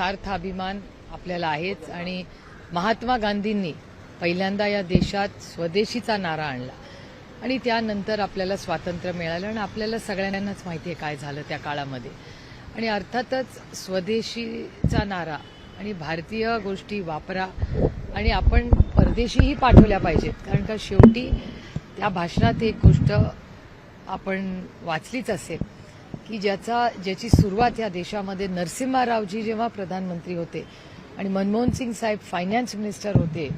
सार्थ अभिमान आपल्याला आहेच आणि महात्मा गांधींनी पहिल्यांदा या देशात स्वदेशीचा नारा आणला. आणि त्यानंतर आपल्याला स्वातंत्र्य मिळालं आणि आपल्याला सगळ्यांनाच माहिती आहे काय झालं त्या काळामध्ये. आणि अर्थातच स्वदेशीचा नारा आणि भारतीय गोष्टी वापरा आणि आपण परदेशीही पाठवल्या पाहिजेत. कारण का शेवटी त्या भाषणात एक गोष्ट आपण वाचलीच असेल. की ज्याचा ज्याची सुरुवात या देशामध्ये नरसिम्हारावजी जेव्हा प्रधानमंत्री होते आणि मनमोहन सिंग साहेब फायनान्स मिनिस्टर होते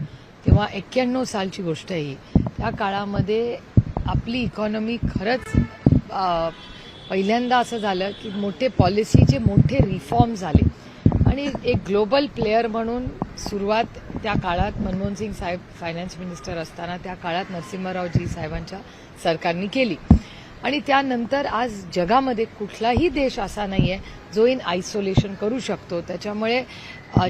तेव्हा एक्क्याण्णव सालची गोष्ट ही. त्या काळामध्ये आपली इकॉनॉमी खरंच पहिल्यांदा असं झालं की मोठे पॉलिसीचे मोठे रिफॉर्म झाले आणि एक ग्लोबल प्लेअर म्हणून सुरुवात त्या काळात मनमोहन सिंग साहेब फायनान्स मिनिस्टर असताना त्या काळात नरसिंहरावजी साहेबांच्या सरकारने केली. आणि त्यानंतर आज जगामध्ये कुठलाही देश असा नाही आहे जो इन आयसोलेशन करू शकतो. त्याच्यामुळे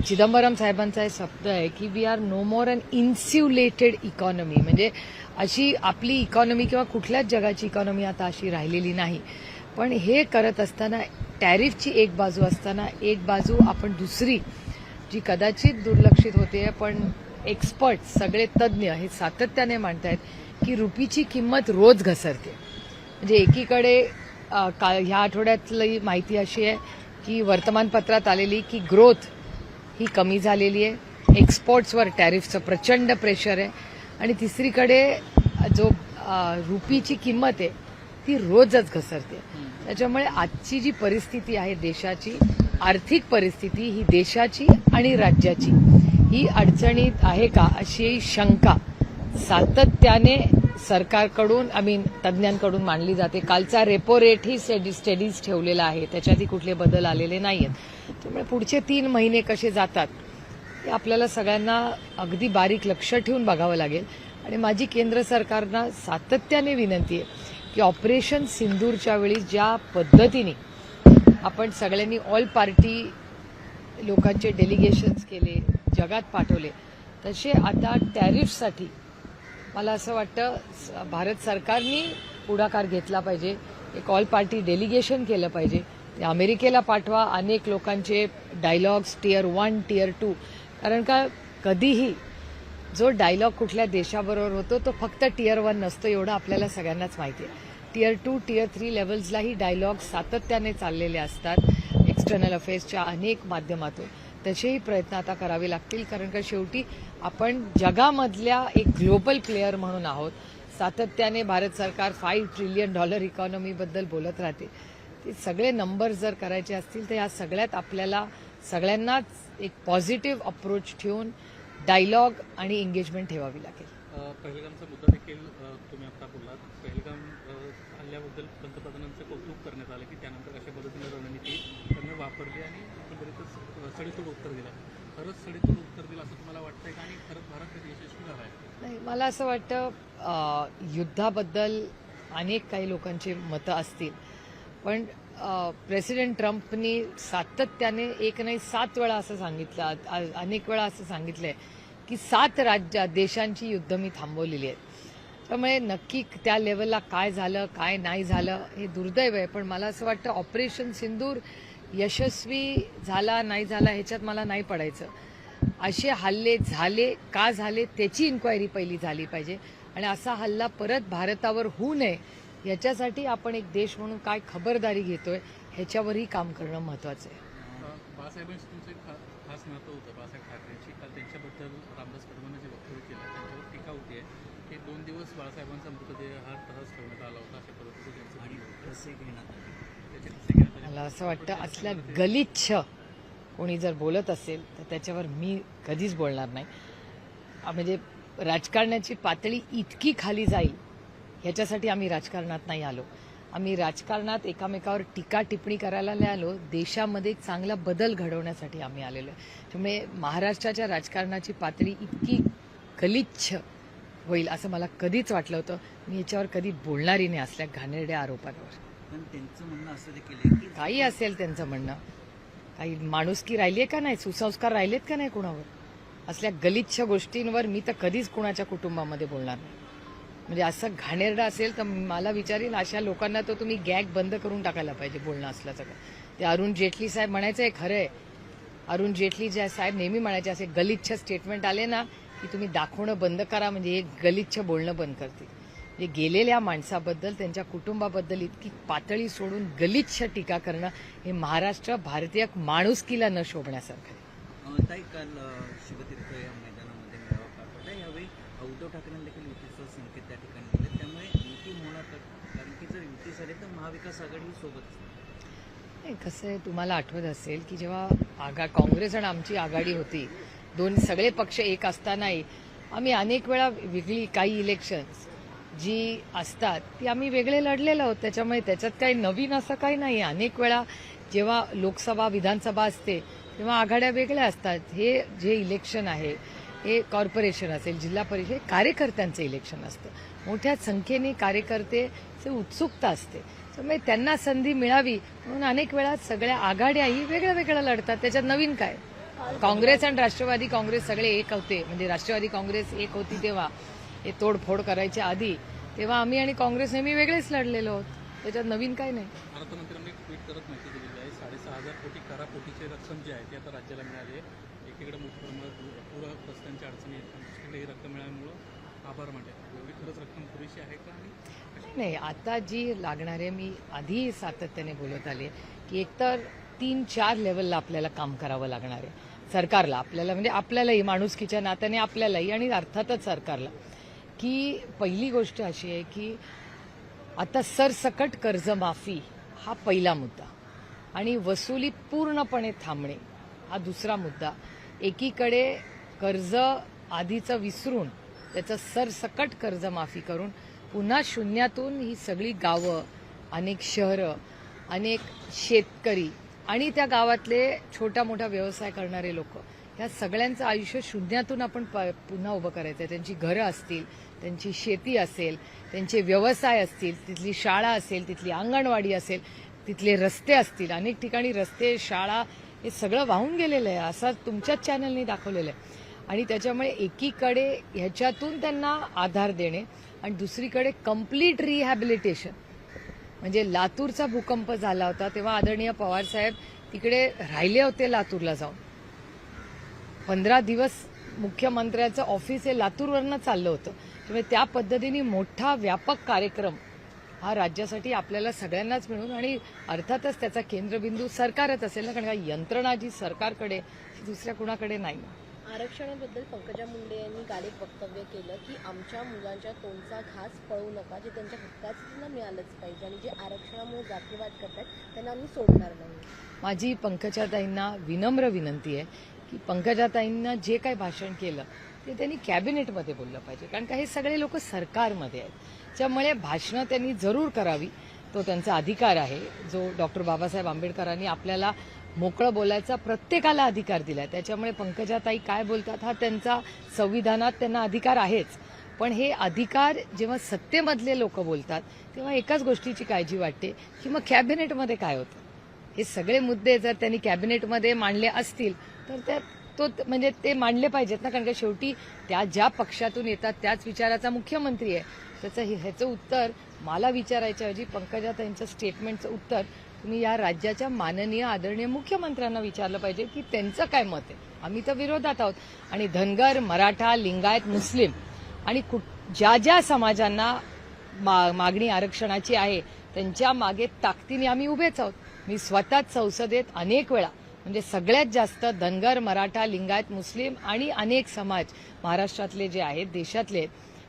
चिदंबरम साहेबांचा एक शब्द आहे की we are no more un insulated economy म्हणजे अशी आपली इकॉनॉमी किंवा कुठल्याच जगाची इकॉनॉमी आता अशी राहिलेली नाही. पण हे करत असताना टॅरिफची एक बाजू असताना एक बाजू आपण दुसरी जी कदाचित दुर्लक्षित होते पण एक्सपर्ट सगळे तज्ज्ञ हे सातत्याने मांडत आहेत की रुपीची किंमत रोज घसरते. म्हणजे एकीकडे का ह्या आठवड्यातली माहिती अशी आहे की वर्तमानपत्रात आलेली की ग्रोथ ही कमी झालेली आहे. एक्सपोर्ट्सवर टॅरिफचं प्रचंड प्रेशर आहे. आणि तिसरीकडे जो रुपीची किंमत आहे ती रोजच घसरते. त्याच्यामुळे आजची जी परिस्थिती आहे देशाची आर्थिक परिस्थिती ही देशाची आणि राज्याची. ही अडचणीत आहे का अशी शंका सातत्याने सरकारकडून आय मीन तज्ज्ञांकडून मांडली जाते. कालचा रेपो रेटही स्टेडी स्टेडीज ठेवलेला आहे. त्याच्यातही कुठले बदल आलेले नाही आहेत त्यामुळे पुढचे तीन महिने कसे जातात हे आपल्याला सगळ्यांना अगदी बारीक लक्ष ठेवून बघावं लागेल. आणि माझी केंद्र सरकारना सातत्याने विनंती आहे की ऑपरेशन सिंदूरच्या वेळी ज्या पद्धतीने आपण सगळ्यांनी ऑल पार्टी लोकांचे डेलिगेशन्स केले जगात पाठवले तसे आता टॅरिफसाठी मला असं वाटतं स- भारत सरकारनी पुढाकार घेतला पाहिजे. एक ऑल पार्टी डेलिगेशन केलं पाहिजे. अमेरिकेला पाठवा अनेक लोकांचे dialogues tier one tier two. कारण का कधीही जो डायलॉग कुठल्या देशाबरोबर होतो तो फक्त टियर वन नसतो एवढं आपल्याला सगळ्यांनाच माहिती आहे. टियर टू टियर थ्री लेवल्सलाही डायलॉग सातत्याने चाललेले असतात एक्सटर्नल अफेअर्सच्या अनेक माध्यमातून. तसेही प्रयत्न आता करावे लागतील कारण का शेवटी आपण जगामधल्या एक ग्लोबल प्लेअर म्हणून आहोत. सातत्याने भारत सरकार फाईव्ह ट्रिलियन डॉलर इकॉनॉमीबद्दल बोलत राहते. ते सगळे नंबर जर करायचे असतील तर या सगळ्यात आपल्याला सगळ्यांनाच एक पॉझिटिव्ह अप्रोच ठेवून डायलॉग आणि एंगेजमेंट ठेवावी लागेल. अ, पहलगामचा मुद्दा देखील तुम्ही आता बोललात. पहलगाम अ, हल्ल्याबद्दल पंतप्रधानांचं कौतुक करण्यात आलं की त्यानंतर अशा पद्धतीने रणनीती त्यांनी वापरली आणि एकंदरीतच सडेतोड उत्तर दिलं. खरंच उत्तर दिलं असं तुम्हाला वाटतंय का? आणि खरंच भारत यशस्वी झाला आहे नाही मला असं वाटतं युद्धाबद्दल अनेक काही लोकांची मतं असतील. पण प्रेसिडेंट ट्रम्पनी सातत्याने एक नाही सात वेळा असं सांगितलं अनेक वेळा असं सांगितलंय की सात राज्य देशांची युद्ध मी थांबवलेली आहेत. त्यामुळे नक्की त्या लेवलला काय झालं काय नाही झालं हे दुर्दैव आहे. पण मला असं वाटतं ऑपरेशन सिंदूर यशस्वी झाला नाही झाला ह्याच्यात मला नाही पडायचं. असे हल्ले झाले का झाले त्याची इन्क्वायरी पहिली झाली पाहिजे. आणि असा हल्ला परत भारतावर होऊ नये याच्यासाठी आपण एक देश म्हणून काय खबरदारी घेतोय ह्याच्यावरही काम करणं महत्वाचं आहे. अ, बाळासाहेबांशी तुमचं एक खा- खास नातं होतं बाळासाहेब ठाकरेंची काल त्यांच्याबद्दल रामदास कदमांनी जे वक्तव्य केलं त्यांच्यावर टीका होती आहे. की दोन दिवस बाळासाहेबांचा मृतदेह हा तसाच ठेवण्यात आला होता अशा पद्धतीचं त्यांचं आणि त्याचे कसे घेण्यात आले? मला असं वाटतं असल्या गलिच्छ कोणी जर बोलत असेल तर त्याच्यावर मी कधीच बोलणार नाही. म्हणजे राजकारणाची पातळी इतकी खाली जाईल ह्याच्यासाठी आम्ही राजकारणात नाही आलो. आम्ही राजकारणात एकामेकावर टीका टिप्पणी करायला नाही आलो. देशामध्ये एक चांगला बदल घडवण्यासाठी आम्ही आलेलो आहे. त्यामुळे महाराष्ट्राच्या राजकारणाची पातळी इतकी गलिच्छ होईल असं मला कधीच वाटलं होतं. मी याच्यावर कधी बोलणारी नाही असल्या घाणेरड्या आरोपांवर. पण त्यांचं म्हणणं असं देखील आहे की काही असेल त्यांचं म्हणणं. काही माणुसकी राहिली आहे का नाही? सुसंस्कार राहिलेत का नाही कुणावर? असल्या गलिच्छ गोष्टींवर मी तर कधीच कुणाच्या कुटुंबामध्ये बोलणार नाही. म्हणजे असं घाणेरडं असेल तर मला विचारेल अशा लोकांना तर तुम्ही गॅग बंद करून टाकायला पाहिजे बोलणं असलं सगळं ते अरुण जेटली साहेब म्हणायचं आहे खरं आहे. अरुण जेटली जे साहेब नेहमी म्हणायचे असे गलिच्छ स्टेटमेंट आले ना की तुम्ही दाखवणं बंद करा म्हणजे हे गलिच्छ बोलणं बंद करतील. म्हणजे गेलेल्या माणसाबद्दल त्यांच्या कुटुंबाबद्दल इतकी पातळी सोडून गलिच्छ टीका करणं हे महाराष्ट्र भारतीय माणुसकीला न शोभण्यासारखं आहे. अं, ताई काल अं, शिवतीर्थ या मैदानामध्ये मेळावा पार पडला. यावेळी उद्धव ठाकरेंनी देखील युतीचा संकेत त्या ठिकाणी दिले. त्यामुळे युती होणार तर कारण की जर युती झाली तर महाविकास आघाडी सोबत असते. नाही कसं आहे तुम्हाला आठवत असेल की जेव्हा आगा काँग्रेस आणि आमची आघाडी होती दोन सगळे पक्ष एक असतानाही आम्ही अनेक वेळा वेगळी काही इलेक्शन्स जी असतात ती आम्ही वेगळे लढलेलो आहोत त्याच्यामुळे त्याच्यात काही नवीन असं काही नाही अनेक वेळा जेव्हा लोकसभा विधानसभा असते तेव्हा आघाड्या वेगळ्या असतात. हे जे इलेक्शन आहे हे कॉर्पोरेशन असेल जिल्हा परिषद कार्यकर्त्यांचं इलेक्शन असतं. मोठ्या संख्येने कार्यकर्ते उत्सुकता असते. त्यामुळे त्यांना संधी मिळावी म्हणून अनेक वेळा सगळ्या आघाड्याही वेगळ्या वेगळ्या लढतात. त्याच्यात नवीन काय? काँग्रेस आणि राष्ट्रवादी काँग्रेस सगळे एक होते. म्हणजे राष्ट्रवादी काँग्रेस एक होती तेव्हा. हे तोडफोड करायच्या आधी तेव्हा आम्ही आणि काँग्रेस नेहमी वेगळेच लढलेलो आहोत. त्याच्यात नवीन काय नाही. अर्थमंत्र्यांनी ट्विट करत माहिती दिलेली आहे साडेसहा हजार कोटी करापोटीची रक्कम जी आहे ती आता राज्याला मिळाली आहे. एकीकडे मोठ्या प्रमाणात पूरग्रस्तांच्या अडचणी आहेत ही रक्कम मिळाल्यामुळं आभार मानले. एवढी खरंच रक्कम पुरेशी आहे का? नाही आता जी लागणारे मी आधी सातत्याने बोलत आले की एकतर तीन चार लेवलला आपल्याला काम करावं लागणार आहे. सरकारला आपल्याला म्हणजे आपल्यालाही माणुसकीच्या नात्याने आपल्यालाही आणि अर्थातच सरकारला. की पहिली गोष्ट अशी आहे की आता सरसकट कर्जमाफी हा पहिला मुद्दा. आणि वसुली पूर्णपणे थांबणे हा दुसरा मुद्दा. एकीकडे कर्ज आधीचं विसरून त्याचं सरसकट कर्जमाफी करून पुन्हा शून्यातून ही सगळी गावं अनेक शहरं अनेक शेतकरी आणि त्या गावातले छोटा मोठा व्यवसाय करणारे लोक ह्या सगळ्यांचं आयुष्य शून्यातून आपण प- पुन्हा उभं करायचं आहे त्यांची घरं असतील त्यांची शेती असेल त्यांचे व्यवसाय असतील तिथली शाळा असेल तिथली अंगणवाडी असेल तिथले रस्ते असतील अनेक ठिकाणी रस्ते शाळा हे सगळं वाहून गेलेलं आहे असं तुमच्याच चॅनलनी दाखवलेलं आहे. आणि त्याच्यामुळे एकीकडे ह्याच्यातून त्यांना आधार देणे आणि दुसरीकडे कंप्लीट रिहॅबिलिटेशन म्हणजे लातूरचा भूकंप झाला होता तेव्हा आदरणीय पवार साहेब तिकडे राहिले होते लातूरला जाऊन. पंधरा दिवस मुख्यमंत्र्याचं ऑफिस हे लातूरवरनं चाललं होतं. त्यामुळे त्या पद्धतीने मोठा व्यापक कार्यक्रम हा राज्यासाठी आपल्याला सगळ्यांनाच मिळून आणि अर्थातच त्याचा केंद्रबिंदू सरकारच असेल ना? कारण का यंत्रणा जी सरकारकडे दुसऱ्या कुणाकडे नाही आरक्षणाबद्दल पंकजा मुंडे यांनी काल एक वक्तव्य केलं की आमच्या मुलांच्या तोंडचा घास पळवू नका जे त्यांच्या हक्काचं त्यांना मिळालंच पाहिजे आणि जे आरक्षणामुळे जातीवाद करतात त्यांना आम्ही सोडणार नाही. माझी पंकजाताईंना विनम्र विनंती आहे की पंकजाताईंना जे काही भाषण केलं ते त्यांनी कॅबिनेटमध्ये बोललं पाहिजे. कारण का हे सगळे लोक सरकारमध्ये आहेत. त्यामुळे भाषणं त्यांनी जरूर करावी. तो त्यांचा अधिकार आहे. जो डॉक्टर बाबासाहेब आंबेडकरांनी आपल्याला मोकळं बोलायचा प्रत्येकाला अधिकार दिला त्याच्यामुळे पंकजाताई काय बोलतात हा त्यांचा संविधानात त्यांना अधिकार आहेच. पण हे अधिकार जेव्हा सत्तेमधले लोक बोलतात तेव्हा एकाच गोष्टीची काळजी वाटते की मग कॅबिनेटमध्ये काय होतं? हे सगळे मुद्दे जर त्यांनी कॅबिनेटमध्ये मांडले असतील तर त्या तो म्हणजे ते मांडले पाहिजेत ना कारण का शेवटी त्या ज्या पक्षातून येतात त्याच विचाराचा मुख्यमंत्री आहे. त्याचं हे- ह्याचं उत्तर मला विचारायच्या ऐवजी त्यांच्या स्टेटमेंटचं उत्तर तुम्ही या राज्याच्या माननीय आदरणीय मुख्यमंत्र्यांना विचारलं पाहिजे की त्यांचं काय मत आहे? आम्ही तर विरोधात आहोत. आणि धनगर मराठा लिंगायत मुस्लिम आणि कुठ- ज्या ज्या समाजांना मा- मागणी आरक्षणाची आहे त्यांच्या मागे ताकदीने आम्ही उभेच आहोत. मी स्वतःच संसदेत अनेक वेळा म्हणजे सगळ्यात जास्त धनगर मराठा लिंगायत मुस्लिम आणि अनेक समाज महाराष्ट्रातले जे आहेत देशातले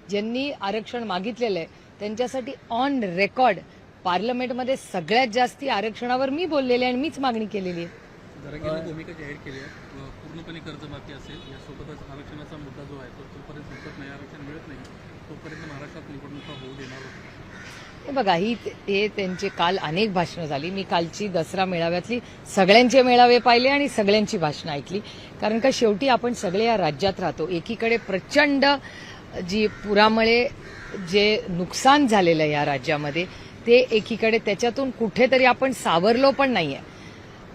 ज्यांनी आरक्षण मागितलेलं आहे त्यांच्यासाठी ऑन रेकॉर्ड पार्लमेंटमध्ये सगळ्यात जास्ती आरक्षणावर मी बोललेले आणि मीच मागणी केलेली आहे. भूमिका जाहीर केली आहे. पूर्णपणे कर्जमाफी असेल यासोबतच आरक्षणाचा मुद्दा जो आहे तो जोपर्यंत नाही आरक्षण मिळत नाही तोपर्यंत महाराष्ट्रात निवडणुका होऊ देणार होती बघा ही हे त्यांचे काल अनेक भाषणं झाली. मी कालची दसरा मेळाव्यातली सगळ्यांचे मेळावे पाहिले आणि सगळ्यांची भाषणं ऐकली. कारण का शेवटी आपण सगळे या राज्यात राहतो. एकीकडे प्रचंड जी पुरामुळे जे नुकसान झालेलं आहे या राज्यामध्ये ते एकीकडे त्याच्यातून कुठेतरी आपण सावरलो पण नाही आहे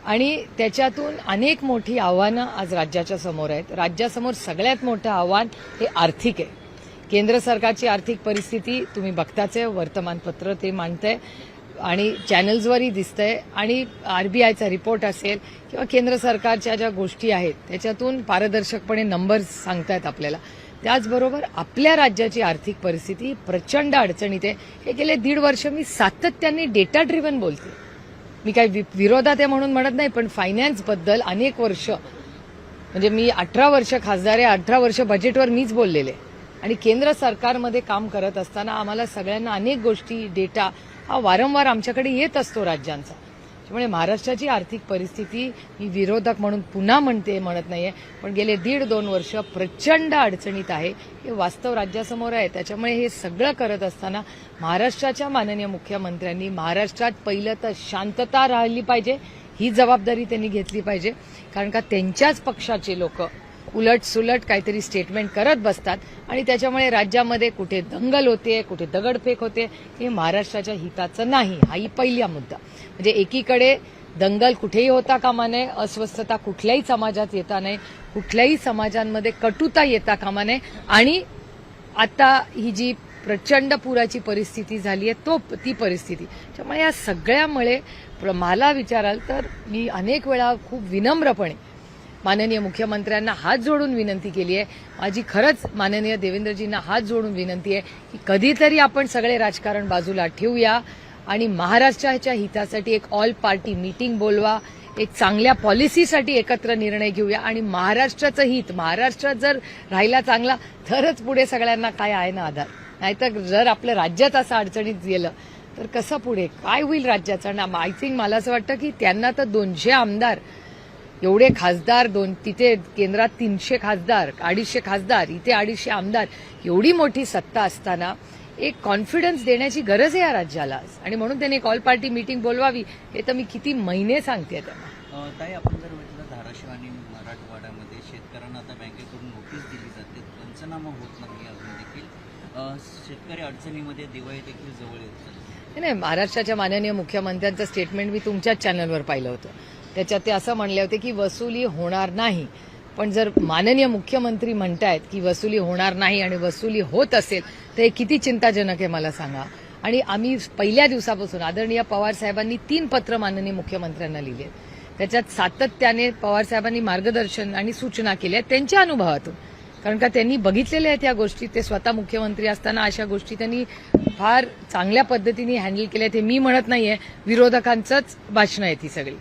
आणि त्याच्यातून अनेक मोठी आव्हानं आज राज्याच्या समोर आहेत. राज्यासमोर सगळ्यात मोठं आव्हान हे आर्थिक आहे. केंद्र सरकारची आर्थिक परिस्थिती तुम्ही बघताच आहे वर्तमानपत्र ते मांडतंय आणि चॅनल्सवरही दिसतंय आणि आर बी आयचा रिपोर्ट असेल किंवा केंद्र सरकारच्या ज्या गोष्टी आहेत त्याच्यातून पारदर्शकपणे नंबर्स सांगतायत आपल्याला. त्याचबरोबर आपल्या राज्याची आर्थिक परिस्थिती प्रचंड अडचणीत आहे. हे गेले दीड वर्ष मी सातत्याने डेटा ड्रिव्हन बोलते. मी काही वि- विरोधात आहे म्हणून म्हणत नाही पण फायनान्सबद्दल अनेक वर्ष म्हणजे मी अठरा वर्ष खासदार आहे अठरा वर्ष बजेटवर मीच बोललेले. आणि केंद्र सरकारमध्ये काम करत असताना आम्हाला सगळ्यांना अनेक गोष्टी डेटा हा वारंवार आमच्याकडे येत असतो राज्यांचा. त्यामुळे महाराष्ट्राची आर्थिक परिस्थिती मी विरोधक म्हणून पुन्हा म्हणते म्हणत नाहीये. पण गेले दीड दोन वर्ष प्रचंड अडचणीत आहे. हे वास्तव राज्यासमोर आहे. त्याच्यामुळे हे सगळं करत असताना महाराष्ट्राच्या माननीय मुख्यमंत्र्यांनी महाराष्ट्रात पहिलं तर शांतता राहिली पाहिजे. ही जबाबदारी त्यांनी घेतली पाहिजे. कारण का त्यांच्याच पक्षाचे लोक उलट सुलट काहीतरी स्टेटमेंट करत बसतात. आणि त्याच्यामुळे राज्यामध्ये कुठे दंगल होते कुठे दगडफेक होते हे महाराष्ट्राच्या हिताचं नाही. हाही पहिला मुद्दा. म्हणजे एकीकडे दंगल कुठेही होता कामा नये अस्वस्थता कुठल्याही समाजात येता नाही कुठल्याही समाजांमध्ये कटुता येता कामा नये. आणि आता ही जी प्रचंड पुराची परिस्थिती झाली आहे तो ती परिस्थिती. त्यामुळे या सगळ्यामुळे प्र- मला विचाराल तर मी अनेक वेळा खूप विनम्रपणे माननीय मुख्यमंत्र्यांना हात जोडून विनंती केली आहे. माझी खरंच माननीय देवेंद्रजींना हात जोडून विनंती आहे की कधीतरी आपण सगळे राजकारण बाजूला ठेवूया आणि महाराष्ट्राच्या हितासाठी एक ऑल पार्टी मीटिंग बोलवा एक चांगल्या पॉलिसीसाठी एकत्र निर्णय घेऊया आणि महाराष्ट्राचं हित महाराष्ट्रात जर राहिला चांगला तरच पुढे सगळ्यांना काय आहे ना आधार. नाहीतर जर आपलं राज्यात असं अडचणीत गेलं तर कसं पुढे? काय होईल राज्याचं? आय थिंक मला असं वाटतं की त्यांना तर दोनशे आमदार एवढे खासदार दोन तिथे केंद्रात तीनशे खासदार अडीचशे खासदार इथे अडीचशे आमदार एवढी मोठी सत्ता असताना एक कॉन्फिडन्स देण्याची गरज आहे या राज्याला. आणि म्हणून त्यांनी एक ऑल पार्टी मीटिंग बोलवावी हे तर मी किती महिने सांगते त्यांना. ताई आपण जर म्हटलं धाराशिव आणि मराठवाड्यामध्ये शेतकऱ्यांना आता बँकेकडून नोटीस दिली जाते पंचनामा होत नाही अजून देखील. शेतकरी अडचणीमध्ये दिवाळी देखील जवळ येत नाही महाराष्ट्राच्या माननीय मुख्यमंत्र्यांचं स्टेटमेंट मी तुमच्याच चॅनलवर पाहिलं होतं. त्याच्यात ते असं म्हणले होते की वसुली होणार नाही. पण जर माननीय मुख्यमंत्री म्हणतायत की वसुली होणार नाही आणि वसुली होत असेल तर हे किती चिंताजनक आहे मला सांगा. आणि आम्ही पहिल्या दिवसापासून आदरणीय पवार साहेबांनी तीन पत्र माननीय मुख्यमंत्र्यांना लिहिले त्याच्यात सातत्याने पवार साहेबांनी मार्गदर्शन आणि सूचना केल्या त्यांच्या अनुभवातून. कारण का त्यांनी बघितलेल्या आहेत या गोष्टी ते स्वतः मुख्यमंत्री असताना अशा गोष्टी त्यांनी फार चांगल्या पद्धतीने हँडल केल्या ते मी म्हणत नाहीये. विरोधकांचंच भाषणं आहेत ही सगळी.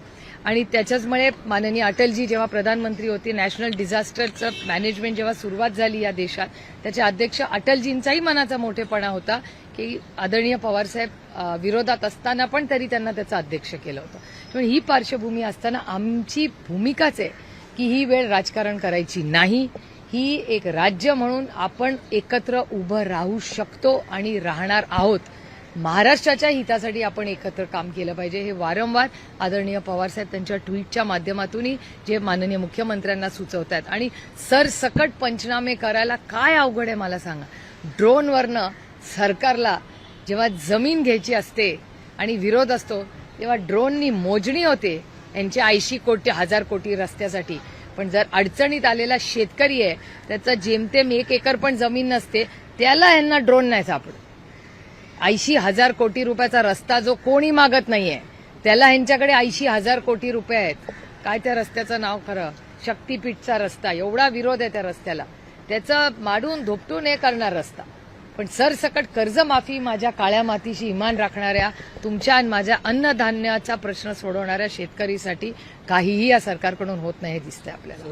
आणि त्याच्याचमुळे माननीय अटलजी जेव्हा प्रधानमंत्री होते नॅशनल डिझास्टरचं मॅनेजमेंट जेव्हा सुरुवात झाली या देशात त्याचे अध्यक्ष अटलजींचाही मनाचा मोठेपणा होता की आदरणीय पवारसाहेब विरोधात असताना पण तरी त्यांना त्याचं अध्यक्ष केलं होतं. त्यामुळे ही पार्श्वभूमी असताना आमची भूमिकाच आहे की ही वेळ राजकारण करायची नाही. ही एक राज्य म्हणून आपण एकत्र उभं राहू शकतो आणि राहणार आहोत. महाराष्ट्राच्या हितासाठी आपण एकत्र काम केलं पाहिजे. हे वारंवार आदरणीय पवारसाहेब त्यांच्या ट्विटच्या माध्यमातूनही जे माननीय मुख्यमंत्र्यांना सुचवत आहेत आणि सरसकट पंचनामे करायला काय अवघड आहे मला सांगा. ड्रोनवरनं सरकारला जेव्हा जमीन घ्यायची असते आणि विरोध असतो तेव्हा ड्रोननी मोजणी होते यांचे ऐंशी कोटी हजार कोटी रस्त्यासाठी. पण जर अडचणीत आलेला शेतकरी आहे त्याचं जेमतेम एक एकर पण जमीन नसते त्याला यांना ड्रोन नाही सापडत. ऐंशी हजार कोटी रुपयाचा रस्ता जो कोणी मागत नाहीये त्याला ह्यांच्याकडे ऐंशी हजार कोटी रुपये आहेत. काय त्या रस्त्याचं नाव खरं? शक्तीपीठचा रस्ता. एवढा विरोध आहे त्या रस्त्याला. त्याचं माडून धोपटून हे करणार रस्ता. पण सरसकट कर्जमाफी माझ्या काळ्या मातीशी इमान राखणाऱ्या तुमच्या आणि माझ्या अन्नधान्याचा प्रश्न सोडवणाऱ्या शेतकरीसाठी काहीही या सरकारकडून होत नाही हे दिसतंय आपल्याला.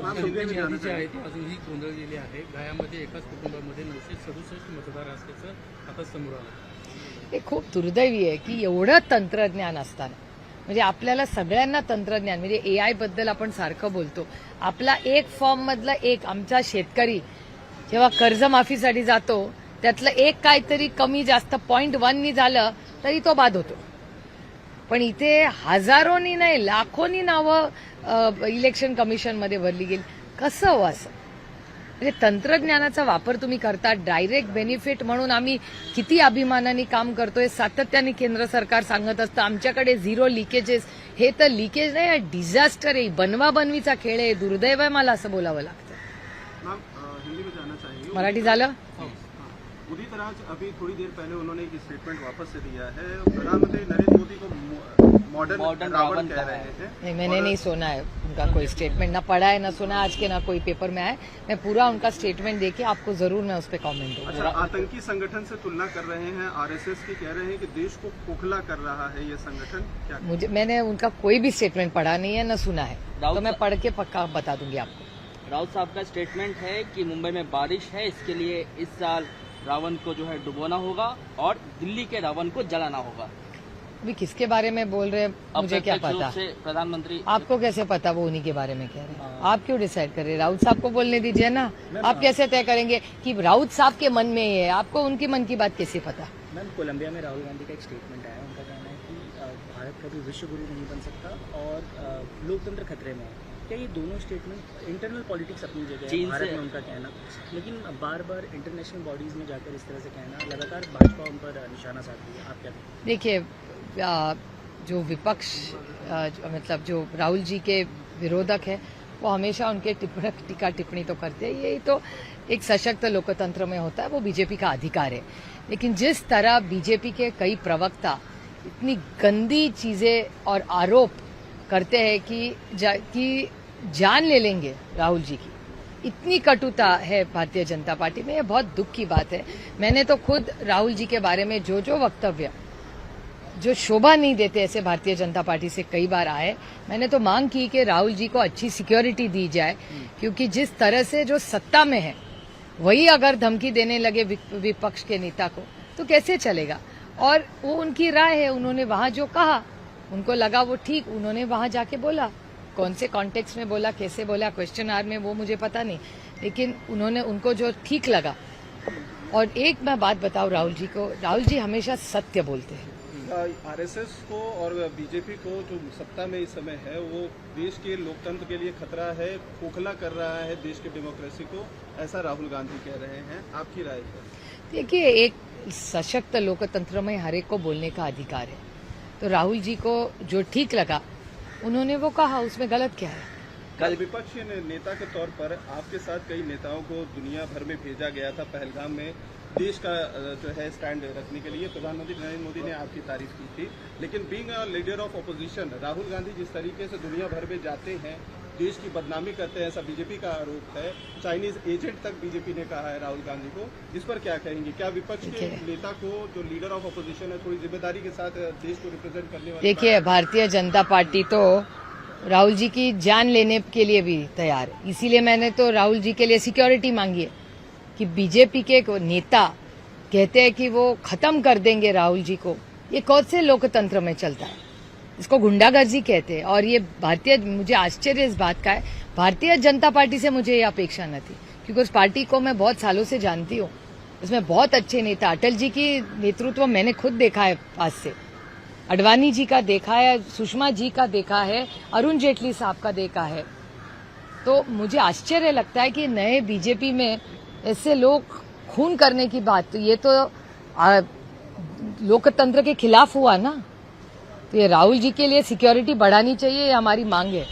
हे खूप दुर्दैवी आहे की एवढं तंत्रज्ञान असताना. म्हणजे आपल्याला सगळ्यांना तंत्रज्ञान म्हणजे ए आयबद्दल आपण सारखं बोलतो. आपला एक फॉर्म मधला एक आमचा शेतकरी जेव्हा कर्जमाफीसाठी जातो त्यातलं एक काहीतरी कमी जास्त पॉईंट वननी झालं तरी तो बाद होतो. पण इथे हजारोनी नाही लाखोनी नावं इलेक्शन कमिशनमध्ये भरली गेली. कसं हो असं? म्हणजे तंत्रज्ञानाचा वापर तुम्ही करता डायरेक्ट बेनिफिट म्हणून आम्ही किती अभिमानाने काम करतोय सातत्याने केंद्र सरकार सांगत असतं आमच्याकडे झिरो लिकेजेस हे तर लिकेज नाही हा डिझास्टर आहे. बनवा बनवीचा खेळ आहे दुर्दैव आहे मला असं बोलावं लागतं. मराठी झालं? उदित राज अभी थोड़ी देर पहले उन्होंने एक स्टेटमेंट वापस से दिया है. प्रधानमंत्री नरेंद्र मोदी को मॉडर्न मॉडर्न रावण कह रहे है। नहीं मैंने नहीं सुना है उनका कोई स्टेटमेंट ना पढ़ा है ना सुना आज के ना कोई पेपर में आया मैं पूरा उनका स्टेटमेंट देके आपको ज़रूर मैं उस पर कॉमेंट दूँगा। अच्छा आतंकी संगठन से तुलना कर रहे हैं आरएसएस की कह रहे हैं कि देश को खोखला कर रहा है ये संगठन क्या मुझे मैंने उनका कोई भी स्टेटमेंट पढ़ा नहीं है ना सुना है। राउत तो मैं पढ़ के पक्का बता दूँगी आपको। राउत साहब का स्टेटमेंट है कि मुंबई में बारिश है इसके लिए इस साल रावण को जो है डुबोना होगा और दिल्ली के रावण को जलाना होगा। अभी किसके बारे में बोल रहे हैं? मुझे क्या पता? प्रधानमंत्री आपको कैसे पता वो उन्हीं के बारे में कह रहे हैं? आप क्यों डिसाइड कर रहे हैं? राउत साहब को बोलने दीजिए ना। आप कैसे तय करेंगे कि राउत साहब के मन में ये है? आपको उनके मन की बात कैसे पता? मैम कोलंबिया में राहुल गांधी का एक स्टेटमेंट आया। उनका कहना है कि भारत कभी विश्व गुरु नहीं बन सकता और लोकतंत्र खतरे में है। क्या ये दोनों स्टेटमेंट इंटरनल पॉलिटिक्स अपनी जगह है? भारत में उनका कहना। लेकिन बार बार इंटरनेशनल बॉडीज़ में जाकर इस तरह से कहना लगातार भाजपा उन पर निशाना साधती है। आप क्या देखिए जो विपक्ष मतलब जो राहुल जी के विरोधक है वो हमेशा उनके टिप्पण टीका टिप्पणी तो करते हैं। यही तो एक सशक्त लोकतंत्र में होता है वो बीजेपी का अधिकार है। लेकिन जिस तरह बीजेपी के कई प्रवक्ता इतनी गंदी चीज़ें और आरोप करते हैं कि जा, कि जान ले लेंगे राहुल जी की इतनी कटुता है भारतीय जनता पार्टी में यह बहुत दुख की बात है। मैंने तो खुद राहुल जी के बारे में जो जो वक्तव्य जो शोभा नहीं देते ऐसे भारतीय जनता पार्टी से कई बार आए, मैंने तो मांग की कि राहुल जी को अच्छी सिक्योरिटी दी जाए, क्योंकि जिस तरह से जो सत्ता में है, वही अगर धमकी देने लगे विपक्ष के नेता को तो कैसे चलेगा? और वो उनकी राय है, उन्होंने वहाँ जो कहा, उनको लगा वो ठीक, उन्होंने वहाँ जाके बोला। कौन से कॉन्टेक्स्ट में बोला, कैसे बोला क्वेश्चन आर में वो मुझे पता नहीं, लेकिन उन्होंने, उनको जो ठीक लगा। और एक मैं बात बताऊँ राहुल जी को, राहुल जी हमेशा सत्य बोलते हैं। आरएसएस को और बीजेपी को जो सत्ता में इस समय है वो देश के लोकतंत्र के लिए खतरा है खोखला कर रहा है देश की डेमोक्रेसी को ऐसा राहुल गांधी कह रहे हैं। आपकी राय क्या देखिए एक सशक्त लोकतंत्र में हर एक को बोलने का अधिकार है। तो राहुल जी को जो ठीक लगा उन्होंने वो कहा उसमें गलत क्या है? कल विपक्षी ने- नेता के तौर पर आपके साथ कई नेताओं को दुनिया भर में भेजा गया था पहलगाम में। देश का जो है स्टैंड रखने के लिए प्रधानमंत्री नरेंद्र मोदी ने आपकी तारीफ़ की थी। लेकिन being a leader of opposition Rahul Gandhi जिस तरीके से दुनिया भर में जाते हैं देश की बदनामी करते हैं ऐसा बीजेपी का आरोप है। चाइनीज़ एजेंट तक बीजेपी ने कहा है राहुल गांधी को। इस पर क्या कहेंगे? क्या विपक्ष के नेता को जो लीडर ऑफ़ अपोजिशन है थोड़ी ज़िम्मेदारी के साथ देश को रिप्रेजेंट करने वाले देखिए भारतीय जनता पार्टी तो राहुल जी की जान लेने के लिए भी तैयार है। इसीलिए मैंने तो राहुल जी के लिए सिक्योरिटी मांगी है। कि बीजेपी के को नेता कहते हैं कि वो खत्म कर देंगे राहुल जी को। ये कौन से लोकतंत्र में चलता है? इसको गुंडागर्जी कहते हैं। और ये भारतीय, मुझे आश्चर्य इस बात का है, भारतीय जनता पार्टी से मुझे ये अपेक्षा न थी, क्योंकि उस पार्टी को मैं बहुत सालों से जानती हूँ। उसमें बहुत अच्छे नेता, अटल जी की नेतृत्व मैंने खुद देखा है पास से। अडवाणी जी का देखा है, सुषमा जी का देखा है, अरुण जेटली साहब का देखा है। तो मुझे आश्चर्य लगता है कि नए बीजेपी में ऐसे लोग खून करने की बात तो ये तो आ, लोकतंत्र के खिलाफ हुआ ना। तो ये राहुल जी के लिए सिक्योरिटी बढ़ानी चाहिए ये हमारी मांग है?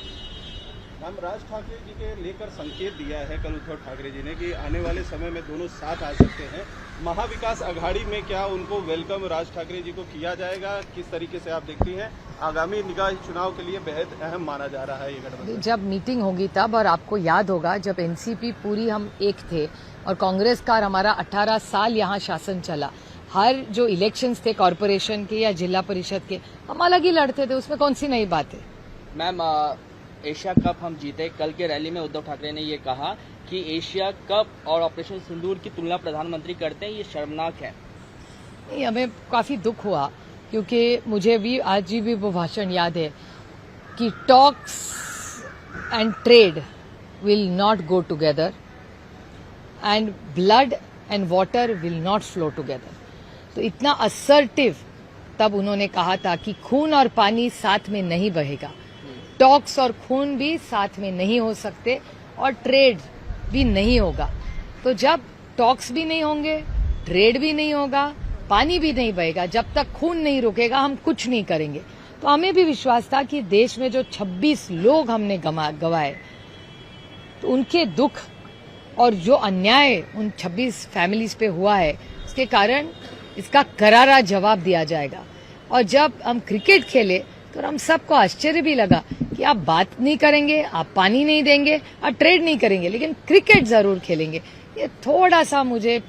हम राज ठाकरे जी के लेकर संकेत दिया है कल उद्धव ठाकरे जी ने कि आने वाले समय में दोनों साथ आ सकते हैं। महाविकास अघाड़ी में क्या उनको वेलकम राज ठाकरे जी को किया जाएगा? किस तरीके से आप देखती हैं? आगामी निकाय चुनाव के लिए बेहद अहम माना जा रहा है ये गठबंधन। जब मीटिंग होगी तब और आपको याद होगा जब एनसीपी पूरी हम एक थे और कांग्रेस का हमारा 18 साल यहाँ शासन चला। हर जो इलेक्शंस थे कॉरपोरेशन के या जिला परिषद के हम अलग ही लड़ते थे उसमें कौन सी नई बात है? मैम एशिया कप हम जीते कल के रैली में उद्धव ठाकरे ने ये कहा कि एशिया कप और ऑपरेशन सिंदूर की तुलना प्रधानमंत्री करते हैं ये शर्मनाक है। नहीं हमें काफ़ी दुख हुआ क्योंकि मुझे भी आज भी वो भाषण याद है कि talks and trade will not go together and blood and water will not flow together तो इतना असर्टिव तब उन्होंने कहा था कि खून और पानी साथ में नहीं बहेगा। टॉक्स और खून भी साथ में नहीं हो सकते और ट्रेड भी नहीं होगा। तो जब टॉक्स भी नहीं होंगे ट्रेड भी नहीं होगा, पानी भी नहीं बहेगा, जब तक खून नहीं रुकेगा, हम कुछ नहीं करेंगे। तो हमें भी विश्वास था कि देश में जो 26 लोग हमने गवाए तो उनके दुख और जो अन्याय उन 26 फैमिलीज़ पे हुआ है उसके कारण इसका करारा जवाब दिया जाएगा। और जब हम क्रिकेट खेले तो हम सबको आश्चर्य भी लगा कि आप बात नहीं करेंगे आप पानी नहीं देंगे आप ट्रेड नहीं करेंगे लेकिन क्रिकेट ज़रूर खेलेंगे। ये थोड़ा सा मुझे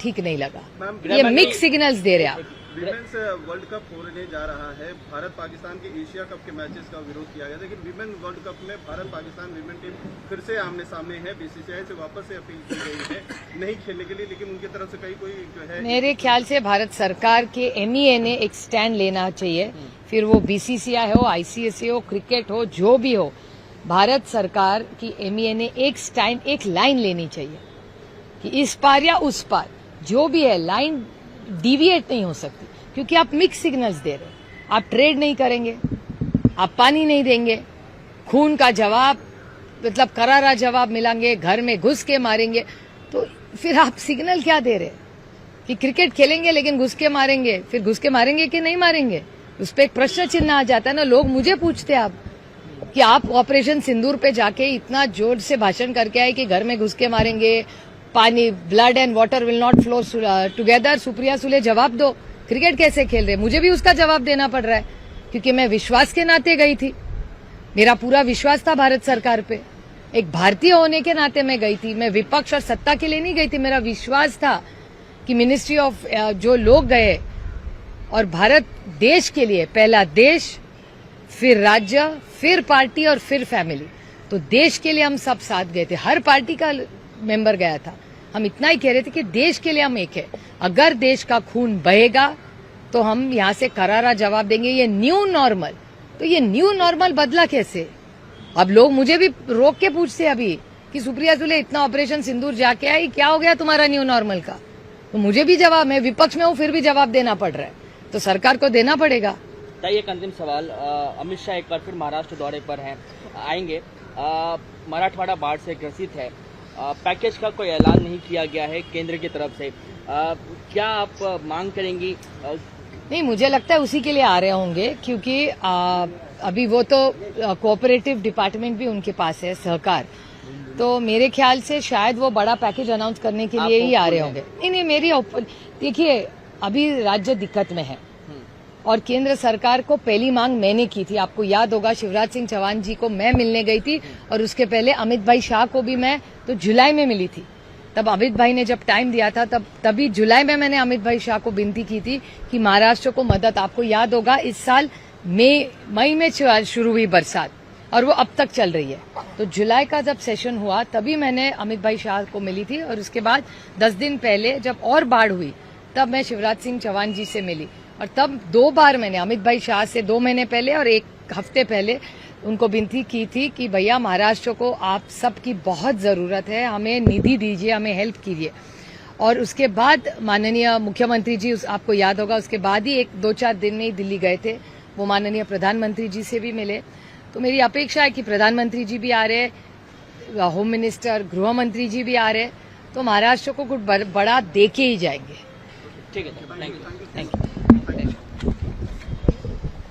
ठीक नहीं लगा। ये मिक्स सिग्नल्स दे रहे हैं आप। विमेन्स वर्ल्ड कप होने जा रहा है। भारत पाकिस्तान के एशिया कप के मैचेस का विरोध किया गया। लेकिन विमेन वर्ल्ड कप में भारत पाकिस्तान विमेन टीम फिर से आमने सामने है। बीसीसीआई से वापस से अपील की गई है, नहीं खेलने के लिए, लेकिन उनकी तरफ़ से कहीं कोई जो है मेरे ख्याल से भारत सरकार के एमईए ने एक स्टैंड लेना चाहिए। फिर वो बीसीसीआई हो आईसीएसए हो क्रिकेट हो, जो भी हो, भारत सरकार की एमईए ने एक स्टैंड एक लाइन लेनी चाहिए। कि इस पार या उस पार जो भी है लाइन डिविएट नहीं हो सकती, क्योंकि आप मिक्स सिग्नल्स दे रहे हैं। आप ट्रेड नहीं करेंगे, आप पानी नहीं देंगे, खून का जवाब मतलब करारा जवाब मिलाएँगे घर में घुस के मारेंगे तो फिर आप सिग्नल क्या दे रहे कि क्रिकेट खेलेंगे लेकिन घुस के मारेंगे, फिर घुस के मारेंगे कि नहीं मारेंगे? उस पर एक प्रश्न चिन्ह आ जाता है ना, लोग मुझे पूछते आप, कि आप ऑपरेशन सिंदूर पे जाके इतना ज़ोर से भाषण करके आए कि घर में घुस के मारेंगे पानी blood and water will not flow together Supriya Sule, जवाब दो। क्रिकेट कैसे खेल रहे मुझे भी उसका जवाब देना पड़ रहा है, क्योंकि मैं विश्वास के नाते गई थी। मेरा पूरा विश्वास था भारत सरकार पे। एक भारतीय होने के नाते मैं गई थी। मैं विपक्ष और सत्ता के लिए नहीं गई थी। मेरा विश्वास था कि मिनिस्ट्री ऑफ़ जो लोग गए, और भारत देश के लिए, पहला देश, फिर राज्य, फिर पार्टी और फिर फैमिली तो देश के लिए हम सब साथ गए थे। हर पार्टी का मेंबर गया था। हम इतना ही कह रहे थे कि देश के लिए हम एक है। अगर देश का खून बहेगा तो हम यहाँ से करारा जवाब देंगे, ये न्यू नॉर्मल तो ये न्यू नॉर्मल बदला कैसे? अब लोग मुझे भी रोक के पूछते अभी कि सुप्रिया सुले, इतना ऑपरेशन सिंदूर जाके आई क्या हो गया तुम्हारा न्यू नॉर्मल का? तो मुझे भी जवाब, मैं विपक्ष में हूँ, फिर भी जवाब देना पड़ रहा है। तो सरकार को देना पड़ेगा। एक अंतिम सवाल अमित शाह एक बार फिर महाराष्ट्र दौरे पर हैं, आएँगे। मराठवाड़ा बाढ़ से ग्रसित है। पैकेज का कोई ऐलान नहीं किया गया है केंद्र की तरफ़ से। क्या आप मांग करेंगी? नहीं मुझे लगता है उसी के लिए आ रहे होंगे क्योंकि अभी वो तो कोऑपरेटिव डिपार्टमेंट भी उनके पास है सहकार। तो मेरे ख्याल से शायद वो बड़ा पैकेज अनाउंस करने के लिए ही आ रहे होंगे। नहीं नहीं मेरी देखिए अभी राज्य दिक्कत में है। और केंद्र सरकार को पहली मांग मैंने की थी। आपको याद होगा, शिवराज सिंह चौहान जी को मैं मिलने गई थी और उसके पहले अमित भाई शाह को भी मैं तो जुलाई में मिली थी। तब अमित भाई ने जब टाइम दिया था, तब, तभी जुलाई में मैंने अमित भाई शाह को विनती की थी कि महाराष्ट्र को मदद। आपको याद होगा, इस साल मई मई में शुरू हुई बरसात और वो अब तक चल रही है। तो जुलाई का जब सेशन हुआ, तभी मैंने अमित भाई शाह को मिली थी और उसके बाद दस दिन पहले जब और बाढ़ हुई, तब मैं शिवराज सिंह चौहान जी से मिली। और तब दो बार मैंने अमित भाई शाह से दो महीने पहले और एक हफ़्ते पहले उनको विनती की थी कि भैया महाराष्ट्र को आप सबकी बहुत ज़रूरत है हमें निधि दीजिए हमें हेल्प कीजिए। और उसके बाद माननीय मुख्यमंत्री जी उस, आपको याद होगा उसके बाद ही एक दो चार दिन में ही दिल्ली गए थे। वो माननीय प्रधानमंत्री जी से भी मिले। तो मेरी अपेक्षा है कि प्रधानमंत्री जी भी आ रहे होम मिनिस्टर गृह मंत्री जी भी आ रहे तो महाराष्ट्र को कुछ बड़ा दे के ही जाएँगे। ठीक है थैंक यू थैंक यू